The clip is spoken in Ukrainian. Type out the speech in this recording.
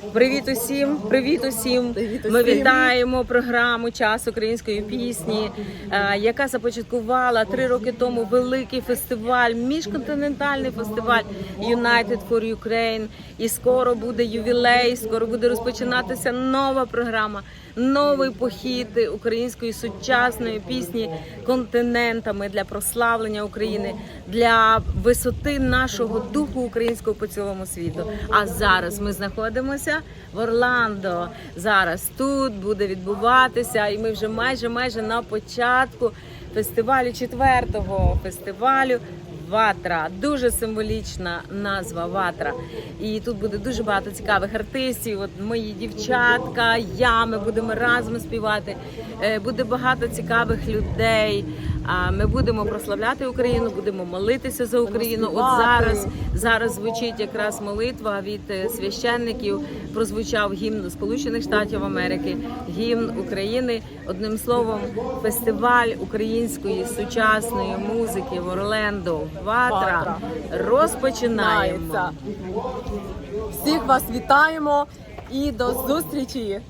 Привіт усім! Привіт усім! Ми вітаємо програму Час української пісні, е, яка започаткувала три роки тому великий фестиваль, міжконтинентальний фестиваль United for Ukraine. І скоро буде ювілей, скоро буде розпочинатися нова програма, новий похід української сучасної пісні континентами для прославлення України, для висоти нашого духу українського по цілому світу. А зараз ми знаходимося в Орландо. Зараз тут буде відбуватися, і ми вже майже майже на початку фестивалю четвертого фестивалю. Ватра дуже символічна назва Ватра. І тут буде дуже багато цікавих артистів. От мої дівчатка, я ми будемо разом співати. Е, Буде багато цікавих людей. А ми будемо прославляти Україну, будемо молитися за Україну. От зараз зараз звучить якраз молитва від е, священників. Прозвучав гімн Сполучених Штатів Америки, гімн України. Одним словом, фестиваль української сучасної музики в Орлендо. Ватра Ватра. розпочинаємо. Всіх вас вітаємо і до зустрічі!